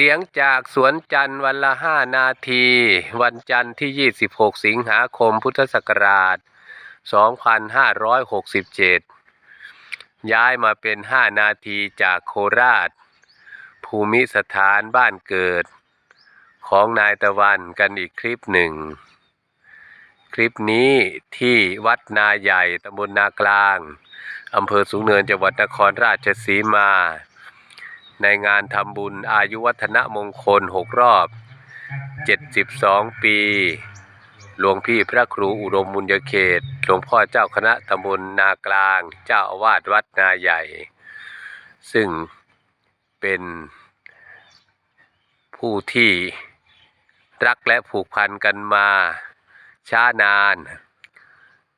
เสียงจากสวนจันทร์วันละห้านาที วันจันทร์ที่ 26 สิงหาคมพุทธศักราช 2567 ย้ายมาเป็น 5 นาทีจากโคราช ภูมิสถานบ้านเกิด ของนายตะวันกันอีกคลิปหนึ่ง คลิปนี้ที่วัดนาใหญ่ตำบลนากลางอำเภอสูงเนินจังหวัดนครราชสีมา ในงานทำบุญอายุวัฒนมงคล 6 รอบ 72 ปี หลวงพี่พระครูอุดมบุญยเขต หลวงพ่อเจ้าคณะตำบลนากลาง เจ้าอาวาสวัดนาใหญ่ ซึ่งเป็นผู้ที่รักและผูกพันกันมาช้านาน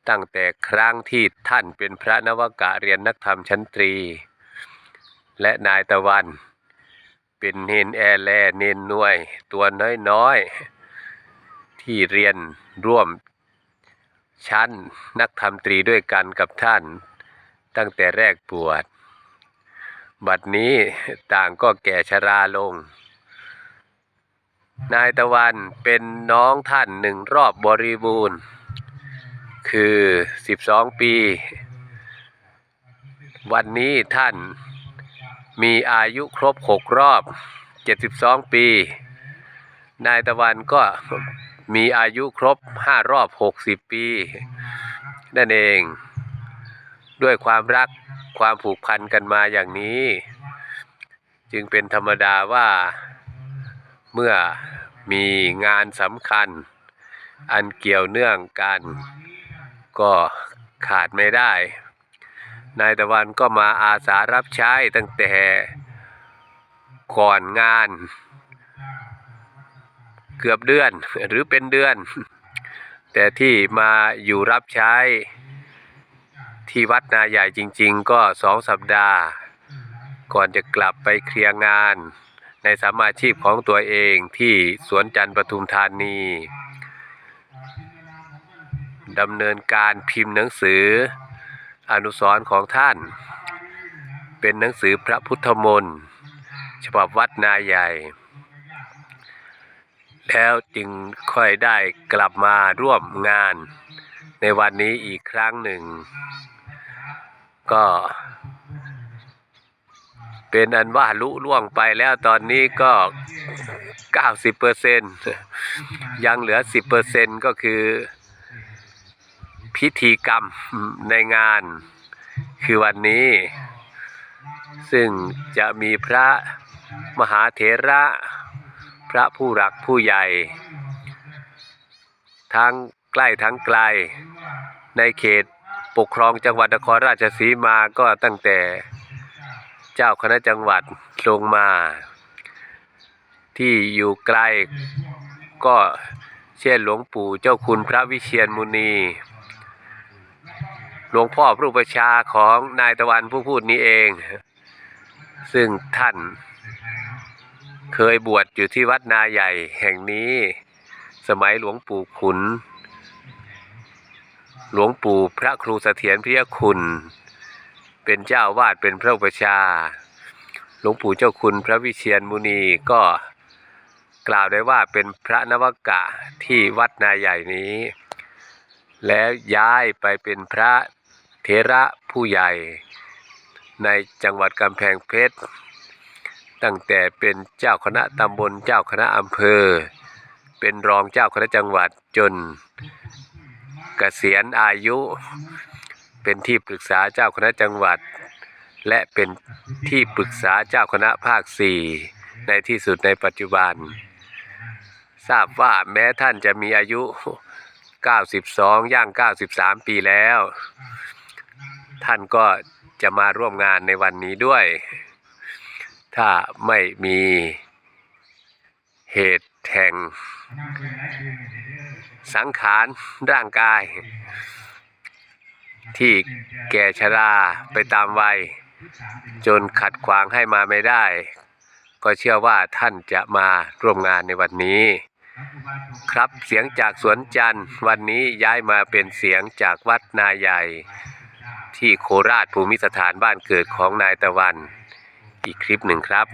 ตั้งแต่ครั้งที่ท่านเป็นพระนวกะเรียนนักธรรมชั้นตรี และนายตะวัน เป็นเนนแอแลเนนน่วย ตัวน้อยๆ ที่เรียนร่วมชั้นนักธรรมตรีด้วยกันกับท่าน ตั้งแต่แรกบวชบัดนี้ต่างก็แก่ชราลง นายตะวันเป็นน้องท่านหนึ่งรอบบริบูรณ์ คือ 12 ปี วันนี้ท่าน มีอายุครบ6รอบ 72 ปี นายตะวันก็มีอายุครบ5รอบ 60 ปี นั่นเอง ด้วยความรักความผูกพันกันมาอย่างนี้ จึงเป็นธรรมดาว่าเมื่อมีงานสำคัญ อันเกี่ยวเนื่องกัน ก็ขาดไม่ได้ นายตะวันก็มาอาสารับใช้ตั้งแต่ก่อนงาน เกือบเดือนหรือเป็นเดือน แต่ที่มาอยู่รับใช้ที่วัดนาใหญ่จริง ๆ ก็สองสัปดาห์ ก่อนจะกลับไปเคลียร์งาน ในสามาชีพของตัวเองที่สวนจันทร์ปทุมธานีดำเนินการพิมพ์หนังสือ อนุสรณ์ของท่าน เป็นหนังสือพระพุทธมนต์ฉบับวัดนาใหญ่ แล้วจึงค่อยได้กลับมาร่วมงานในวันนี้อีกครั้งหนึ่ง ก็ เป็นอันว่าลุล่วงไปแล้วตอนนี้ก็ 90เปอร์เซยังเหลือ 10เปอร์เซก็คือ พิธีกรรมในงานคือวันนี้ ซึ่งจะมีพระมหาเถระ พระผู้หลักผู้ใหญ่ ทั้งใกล้ทั้งไกล ในเขตปกครองจังหวัดนครราชสีมาก็ตั้งแต่เจ้าคณะจังหวัดลงมา ที่อยู่ไกลก็เช่นหลวงปู่เจ้าคุณพระวิเชียรมุนี หลวงพ่อพระอุปชาของนายตะวันผู้พูดนี้เอง ซึ่งท่านเคยบวชอยู่ที่วัดนาใหญ่แห่งนี้ สมัยหลวงปู่ขุน หลวงปู่พระครูเสถียรพิยคุณ เป็นเจ้าวาดเป็นพระอุปชา หลวงปู่เจ้าคุณพระวิเชียรมุนีก็กล่าวได้ว่าเป็นพระนวกะที่วัดนาใหญ่นี้ แล้วย้ายไปเป็นพระ เถระผู้ใหญ่ ในจังหวัดกำแพงเพชร ตั้งแต่เป็นเจ้าคณะตำบลเจ้าคณะอำเภอ เป็นรองเจ้าคณะจังหวัดจนเกษียณอายุ เป็นที่ปรึกษาเจ้าคณะจังหวัด และเป็นที่ปรึกษาเจ้าคณะภาคสี่ในที่สุดในปัจจุบัน ทราบว่าแม้ท่านจะมีอายุ 92 ย่าง 93 ปีแล้ว ท่านก็จะมาร่วมงานในวันนี้ด้วย ถ้าไม่มีเหตุแห่งสังขารร่างกาย ที่แก่ชราไปตามวัย จนขัดขวางให้มาไม่ได้ ก็เชื่อว่าท่านจะมาร่วมงานในวันนี้ ครับเสียงจากสวนจันทร์วันนี้ย้ายมาเป็นเสียงจากวัดนาใหญ่ ที่โคราชภูมิสถานบ้านเกิดของนายตะวัน อีกคลิปหนึ่งครับ